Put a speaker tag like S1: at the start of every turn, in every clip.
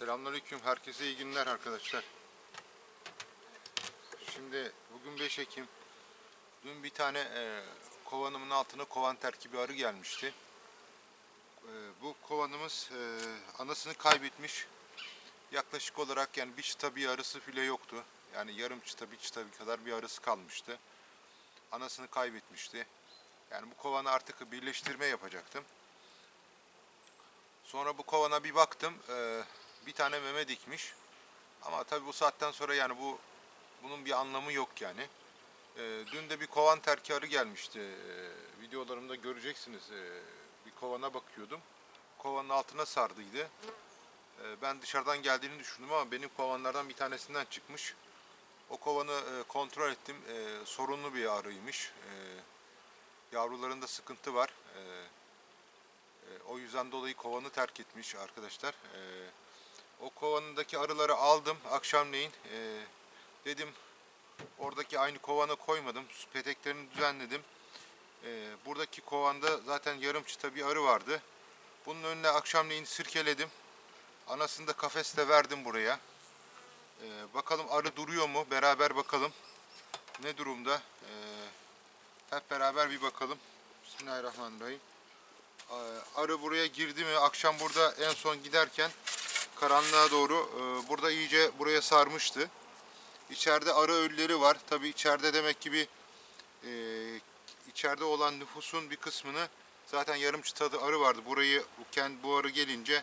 S1: Selamünaleyküm. Herkese iyi günler arkadaşlar. Şimdi bugün 5 Ekim. Dün bir tane e, kovanımın altına kovan terkibi arı gelmişti. E, bu kovanımız e, anasını kaybetmiş. Yaklaşık olarak yani bir çıta bir arısı bile yoktu. Yani yarım çıta bir çıta bir kadar bir arısı kalmıştı. Anasını kaybetmişti. Yani bu kovanı artık birleştirme yapacaktım. Sonra bu kovana bir baktım. e, bir tane meme dikmiş. Ama tabii bu saatten sonra yani bu bunun bir anlamı yok yani. E, dün de bir kovan terki arı gelmişti. E, videolarımda göreceksiniz. E, bir kovana bakıyordum. Kovanın altına sardıydı. E, ben dışarıdan geldiğini düşündüm ama benim kovanlardan bir tanesinden çıkmış. O kovanı e, kontrol ettim. E, sorunlu bir arıymış. E, yavrularında sıkıntı var. E, e, O yüzden dolayı kovanı terk etmiş arkadaşlar. E, O kovanındaki arıları aldım akşamleyin. E, Dedim oradaki aynı kovana koymadım. Peteklerini düzenledim. E, Buradaki kovanda zaten yarım çıta bir arı vardı. Bunun önüne akşamleyin sirkeledim. Anasını da kafeste verdim buraya. E, Bakalım arı duruyor mu? Beraber bakalım. Ne durumda? E, Hep beraber bir bakalım. Bismillahirrahmanirrahim. Ee, arı buraya girdi mi akşam burada en son giderken karanlığa doğru e, burada iyice buraya sarmıştı. İçeride arı ölüleri var. Tabi içeride demek ki bir e, içeride olan nüfusun bir kısmını zaten yarım çıtadı arı vardı. Burayı bu kendi bu arı gelince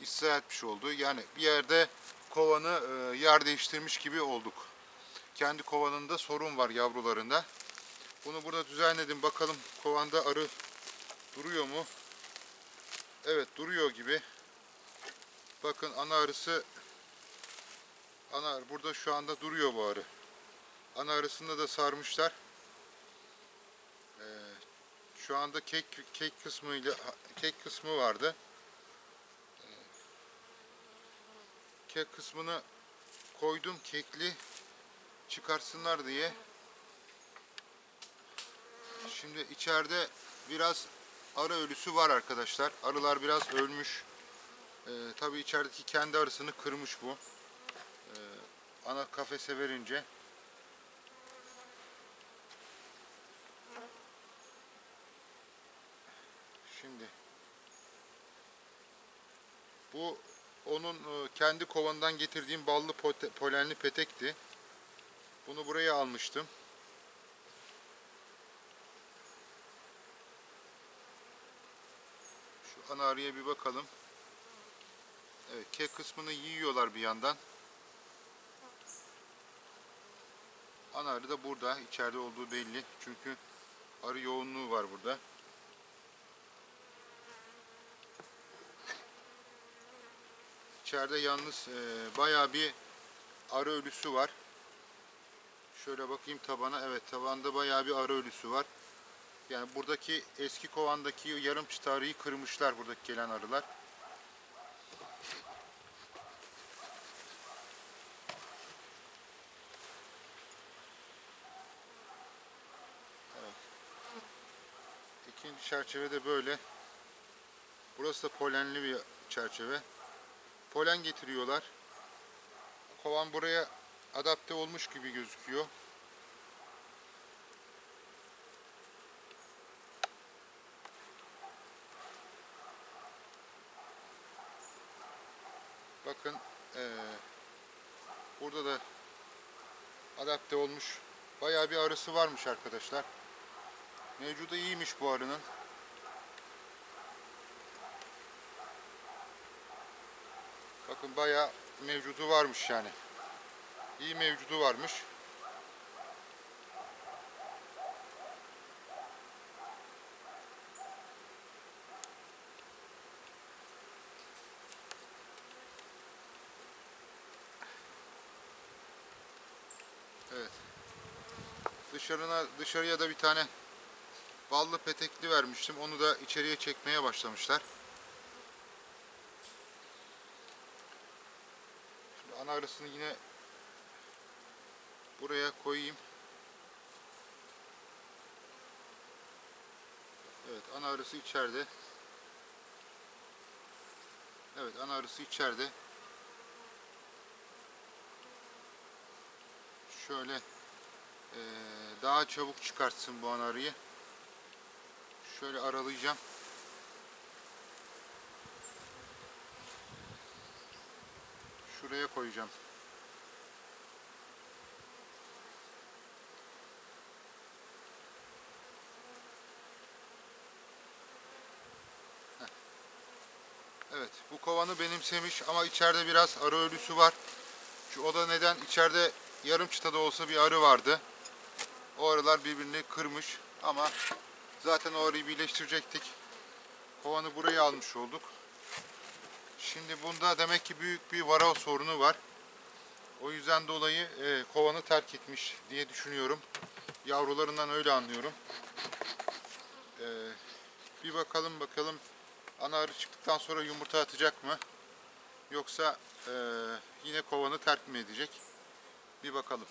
S1: istila etmiş oldu. Yani bir yerde kovanı e, yer değiştirmiş gibi olduk. Kendi kovanında sorun var yavrularında. Bunu burada düzenledim. Bakalım kovanda arı duruyor mu? Evet duruyor gibi. Bakın ana arısı ana arı burada şu anda duruyor bu arı. Ana arısında da sarmışlar. Ee, şu anda kek kek kısmıyla kek kısmı vardı. Ee, kek kısmını koydum kekli çıkarsınlar diye. Şimdi içeride biraz arı ölüsü var arkadaşlar. Arılar biraz ölmüş. Ee, tabii içerideki kendi arısını kırmış bu. Ee, ana kafese verince. Şimdi bu onun e, kendi kovandan getirdiğim ballı polenli petekti. Bunu buraya almıştım. Şu ana arıya bir bakalım. Evet, kek kısmını yiyorlar bir yandan. Ana arı da burada. içeride olduğu belli. Çünkü arı yoğunluğu var burada. İçeride yalnız e, bayağı bir arı ölüsü var. Şöyle bakayım tabana. Evet tabanda bayağı bir arı ölüsü var. Yani buradaki eski kovandaki yarım çıta arıyı kırmışlar buradaki gelen arılar. İkinci çerçeve de böyle. Burası da polenli bir çerçeve. Polen getiriyorlar. Kovan buraya adapte olmuş gibi gözüküyor. Bakın eee, burada da adapte olmuş. Bayağı bir arısı varmış arkadaşlar. Mevcudu iyiymiş bu arının. Bakın bayağı mevcudu varmış yani. İyi mevcudu varmış. Evet. Dışarına dışarıya da bir tane ballı petekli vermiştim. Onu da içeriye çekmeye başlamışlar. Şimdi ana arasını yine buraya koyayım. Evet ana arısı içeride. Evet ana arısı içeride. Şöyle daha çabuk çıkartsın bu ana arıyı. Şöyle aralayacağım. Şuraya koyacağım. Evet, bu kovanı benimsemiş ama içeride biraz arı ölüsü var. Şu oda neden içeride yarım çıtada olsa bir arı vardı. O arılar birbirini kırmış ama zaten o arıyı birleştirecektik. Kovanı buraya almış olduk. Şimdi bunda demek ki büyük bir vara sorunu var. O yüzden dolayı e, kovanı terk etmiş diye düşünüyorum. Yavrularından öyle anlıyorum. E, bir bakalım bakalım ana arı çıktıktan sonra yumurta atacak mı? Yoksa e, yine kovanı terk mi edecek? Bir bakalım.